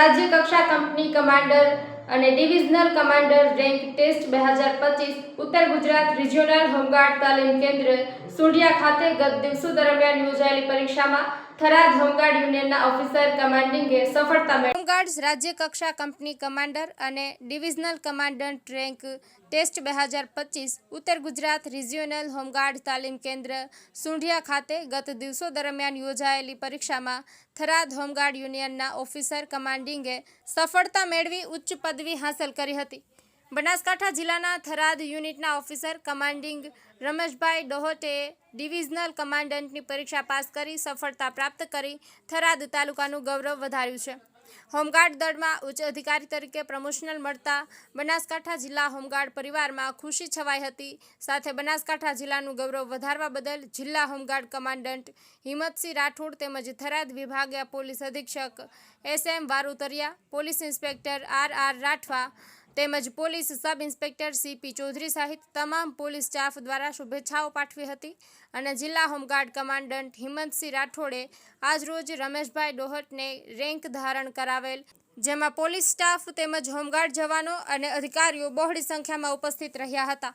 રાજ્ય કક્ષા company commander અને ડિવિઝનલ કમાન્ડર રેન્ક ટેસ્ટ બે હજાર પચીસ, ઉત્તર ગુજરાત રિજિયોનલ હોમગાર્ડ તાલીમ કેન્દ્ર સુંઢિયા ખાતે ગત દિવસો દરમિયાન યોજાયેલી પરીક્ષામાં થરાદ હોમગાર્ડ યુનિયનના ઓફિસર કમાન્ડિંગે સફળતા મેળવી. હોમગાર્ડ્સ રાજ્ય કક્ષા કંપની કમાન્ડર અને ડિવિઝનલ કમાન્ડન્ટ રેન્ક ટેસ્ટ બે હજાર પચીસ ઉત્તર ગુજરાત રિજિયોનલ હોમગાર્ડ તાલીમ કેન્દ્ર સુંઢિયા ખાતે ગત દિવસો દરમિયાન યોજાયેલી પરીક્ષામાં થરાદ હોમગાર્ડ યુનિયનના ઓફિસર કમાન્ડિંગે સફળતા મેળવી ઉચ્ચ પદવી હાંસલ કરી હતી. બનાસકાંઠા જિલ્લાના થરાદ યુનિટના officer commanding Rameshbhai Dohote divisional કમાન્ડન્ટની પરીક્ષા પાસ કરી સફળતા પ્રાપ્ત કરી. થરાદ તાલુકાનું ગૌરવ વધાર્યું છે. હોમગાર્ડ દળમાં ઉચ્ચ અધિકારી તરીકે પ્રમોશનલ મળતા બનાસકાંઠા જિલ્લા હોમગાર્ડ પરિવારમાં ખુશી છવાઈ હતી. સાથે બનાસકાંઠા જિલ્લાનું ગૌરવ વધારવા બદલ જિલ્લા હોમગાર્ડ કમાન્ડન્ટ હિંમતસિંહ રાઠોડ તેમજ થરાદ વિભાગીય પોલીસ અધિક્ષક S M Warutariya, police inspector R R Rathwa તેમજ police sub inspector CP Chaudhary સહિત તમામ પોલીસ સ્ટાફ દ્વારા શુભેચ્છાઓ પાઠવી હતી અને જિલ્લા હોમગાર્ડ કમાન્ડન્ટ હિંમતસિંહ રાઠોડે આજરોજ રમેશભાઈ ડોહટને રેન્ક ધારણ કરાવેલ, જેમાં પોલીસ સ્ટાફ તેમજ હોમગાર્ડ જવાનો અને અધિકારીઓ બહોળી સંખ્યામાં ઉપસ્થિત રહ્યા હતા.